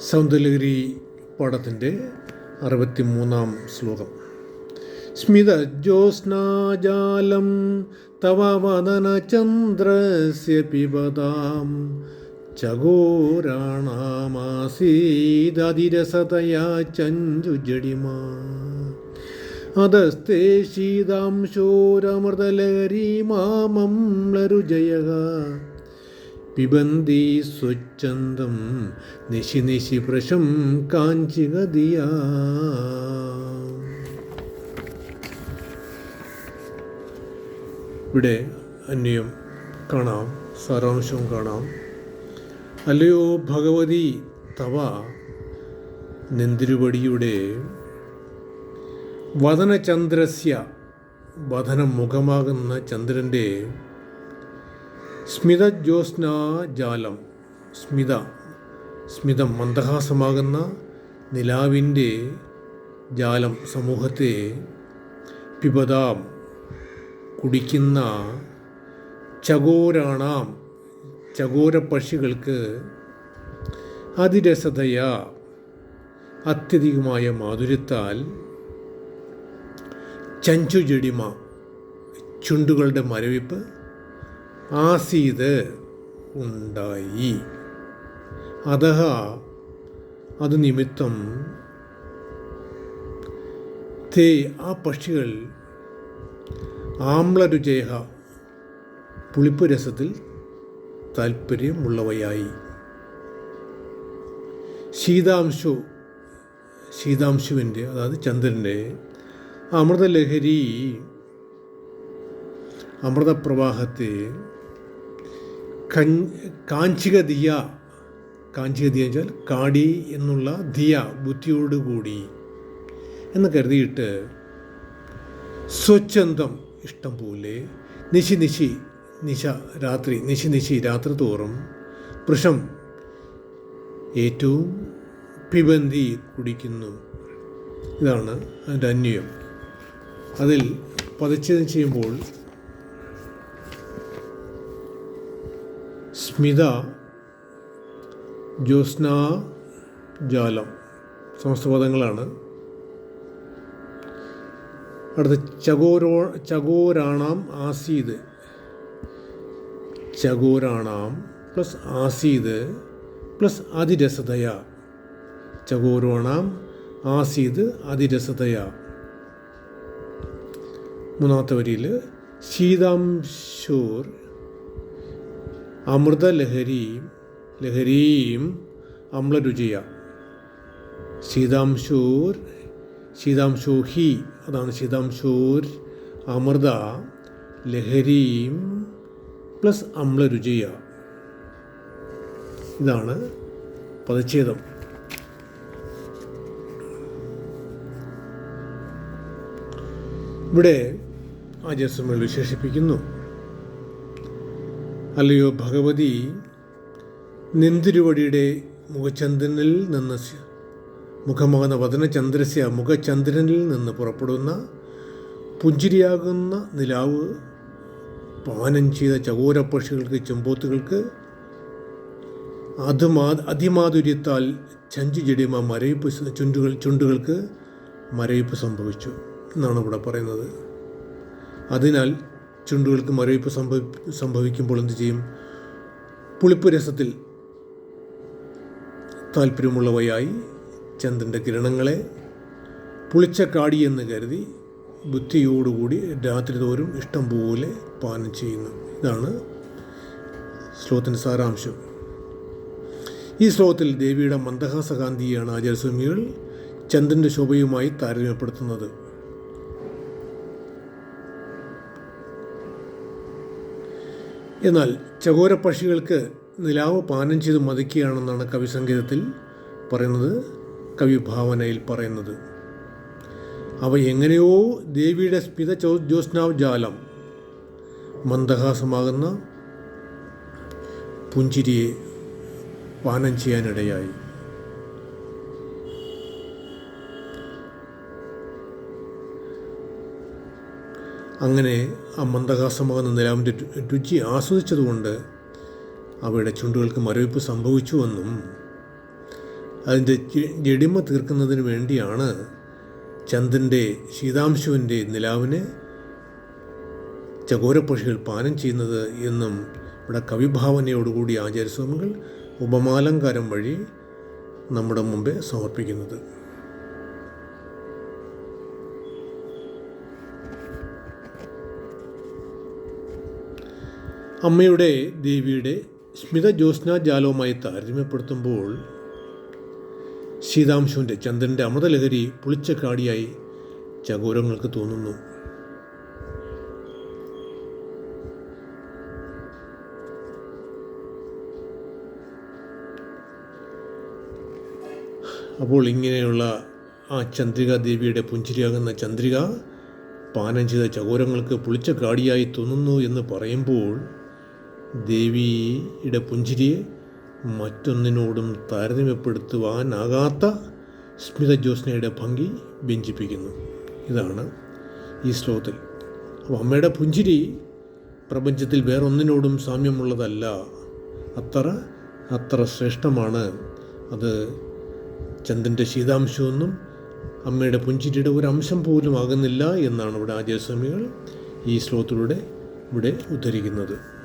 സൗന്ദര്യഗിരി പാഠത്തിന്റെ അറുപത്തി മൂന്നാം ശ്ലോകം. സ്മിത ജ്യോത്സ്നാജാലം തവ വദനചന്ദ്രസ്യ പിബതാം ചകോരാണാമാസീദതിരസതയാ ചഞ്ജുജടിമാ അധസ്തേ ശീതാംശോരമൃതലഹരി മാമംലരുജയ പിബന്തി സ്വച്ഛന്തം നിശി നിശി പ്രശം കാഞ്ചികതിയാ. ഇവിടെ അന്യം കാണാം സാരാംശവും കാണാം. അല്ലയോ ഭഗവതി തവ നെന്തിരുപടിയുടെ വദനചന്ദ്രസ്യ വദനം മുഖമാകുന്ന ചന്ദ്രന്റെ സ്മിതജ്യോത്സ്നാ ജാലം. സ്മിത. സ്മിതം മന്ദഹാസമാകുന്ന നിലാവിന്റെ ജാലം സമൂഹത്തെ പിബതാം കുടിക്കുന്ന ചകോരാണാം. ചകോര പക്ഷികൾക്ക് അതിരസതയാ അത്യധികമായ മാധുര്യത്താൽ ചഞ്ചുജടിമ. ചുണ്ടുകളുടെ മരവിപ്പ് ആസീത് ഉണ്ടായി. അതഹ അത് നിമിത്തം തേ ആ പക്ഷികൾ ആമ്ലരുചേഹ പുളിപ്പ് രസത്തിൽ താല്പര്യമുള്ളവയായി. ശീതാംശു ശീതാംശുവിന്റെ അതായത് ചന്ദ്രന്റെ അമൃതലഹരി അമൃതപ്രവാഹത്തെ കാഞ്ചിക ദിയ. കാഞ്ചിക ദിയ വെച്ചാൽ കാടി എന്നുള്ള ദിയ ബുദ്ധിയോടുകൂടി എന്ന് കരുതിയിട്ട് സ്വച്ഛന്തം ഇഷ്ടം പോലെ നിശി നിശി നിശ രാത്രി നിശി നിശി രാത്രി തോറും വൃഷം ഏറ്റവും പിബന്തി കുടിക്കുന്നു. ഇതാണ് അതിന്റെ അന്വയം. അതിൽ പതിച്ചതിന് ചെയ്യുമ്പോൾ സ്മിത ജ്യോത്സ്ന ജാലം. സമസ്തപദങ്ങളാണ് അടുത്ത ചകോരോ ചകോരാണാം ആസീദ് ചകോരാണാം പ്ലസ് ആസീദ് പ്ലസ് അതിരസതയ. ചകോരോണാം ആസീദ് അതിരസതയ. മൂന്നാമത്തെ വരിയിൽ ശീതാംശൂർ അമൃതലഹരിയും ലഹരിയും അമ്ലരുചിയ ശീതാംശൂർ ശീതാംശൂഹി അതാണ് ശീതാംശൂർ അമൃത ലഹരിയും പ്ലസ് അമ്ലരുചിയ ഇതാണ് പദച്ഛേദം. ഇവിടെ ആ ആചാര്യസ്വാമികൾ വിശേഷിപ്പിക്കുന്നു. അല്ലയോ ഭഗവതി? നിന്തിരുവടിയുടെ മുഖചന്ദ്രനിൽ നിന്ന് മുഖമാകുന്ന വദനചന്ദ്രസ്യ മുഖചന്ദ്രനിൽ നിന്ന് പുറപ്പെടുന്ന പുഞ്ചിരിയാകുന്ന നിലാവ് പാനം ചെയ്ത ചകോരപ്പക്ഷികൾക്ക് ചെമ്പോത്തുകൾക്ക് അതുമാ അതിമാധുര്യത്താൽ ചഞ്ചു ചെടിമ മരയിപ്പ് ചുണ്ടുകൾ ചുണ്ടുകൾക്ക് മരയിപ്പ് സംഭവിച്ചു എന്നാണ് ഇവിടെ പറയുന്നത്. അതിനാൽ ചുണ്ടുകൾക്ക് മരവിപ്പ് സംഭവി സംഭവിക്കുമ്പോൾ എന്ത് ചെയ്യും? പുളിപ്പ് രസത്തിൽ താല്പര്യമുള്ളവയായി ചന്ദ്രന്റെ കിരണങ്ങളെ പുളിച്ച കാടി എന്ന് കരുതി ബുദ്ധിയോടുകൂടി രാത്രി തോറും ഇഷ്ടം പോലെ പാനം ചെയ്യുന്നു. ഇതാണ് ശ്ലോകത്തിന്റെ സാരാംശം. ഈ ശ്ലോകത്തിൽ ദേവിയുടെ മന്ദഹാസകാന്തിയാണ് ആചാര്യസ്വാമികൾ ചന്ദ്രന്റെ ശോഭയുമായി താരതമ്യപ്പെടുത്തുന്നത്. എന്നാൽ ചകോര പക്ഷികൾക്ക് നിലാവ് പാനം ചെയ്ത് മതിക്കുകയാണെന്നാണ് കവി സംഗീതത്തിൽ പറയുന്നത് കവി ഭാവനയിൽ പറയുന്നത്. അവ എങ്ങനെയോ ദേവിയുടെ സ്മിത ചോ ജ്യോത്സ്നാവ് ജാലം മന്ദഹാസമാകുന്ന പുഞ്ചിരിയെ പാനം ചെയ്യാനിടയായി. അങ്ങനെ ആ മന്ദഹാസമാകുന്ന നിലാവിന്റെ രുചി ആസ്വദിച്ചതുകൊണ്ട് അവയുടെ ചുണ്ടുകൾക്ക് മരവിപ്പ് സംഭവിച്ചുവെന്നും അതിന്റെ ജടിമ തീർക്കുന്നതിന് വേണ്ടിയാണ് ചന്ദ്രന്റെ ശീതാംശുവിന്റെ നിലാവിനെ ചകോരപ്പക്ഷികൾ പാനം ചെയ്യുന്നത് എന്നും ഇവിടെ കവിഭാവനയോടുകൂടി ആചാര്യസ്വാമികൾ ഉപമാലങ്കാരം വഴി നമ്മുടെ മുമ്പേ സമർപ്പിക്കുന്നത്. അമ്മയുടെ ദേവിയുടെ സ്മിത ജ്യോത്സ്ന ജാലവുമായി താരതമ്യപ്പെടുത്തുമ്പോൾ ശീതാംശുവിന്റെ ചന്ദ്രന്റെ അമൃതലഹരി പുളിച്ച കാടിയായി ചകോരങ്ങൾക്ക് തോന്നുന്നു. അപ്പോൾ ഇങ്ങനെയുള്ള ആ ചന്ദ്രിക ദേവിയുടെ പുഞ്ചിരിയാകുന്ന ചന്ദ്രിക പാനം ചെയ്ത ചകോരങ്ങൾക്ക് പുളിച്ച കാടിയായി തോന്നുന്നു എന്ന് പറയുമ്പോൾ ദേവിയുടെ പുഞ്ചിരിയെ മറ്റൊന്നിനോടും താരതമ്യപ്പെടുത്തുവാനാകാത്ത സ്മിത ജ്യോത്സ്നയുടെ ഭംഗി വ്യഞ്ചിപ്പിക്കുന്നു. ഇതാണ് ഈ ശ്ലോകത്തിൽ. അപ്പോൾ അമ്മയുടെ പുഞ്ചിരി പ്രപഞ്ചത്തിൽ വേറൊന്നിനോടും സാമ്യമുള്ളതല്ല. അത്ര അത്ര ശ്രേഷ്ഠമാണ്. അത് ചന്ദ്രന്റെ ശീതാംശമൊന്നും അമ്മയുടെ പുഞ്ചിരിയുടെ ഒരു അംശം പോലും ആകുന്നില്ല എന്നാണ് ഇവിടെ ആചാര്യസ്വാമികൾ ഈ ശ്ലോകത്തിലൂടെ ഇവിടെ ഉദ്ധരിക്കുന്നത്.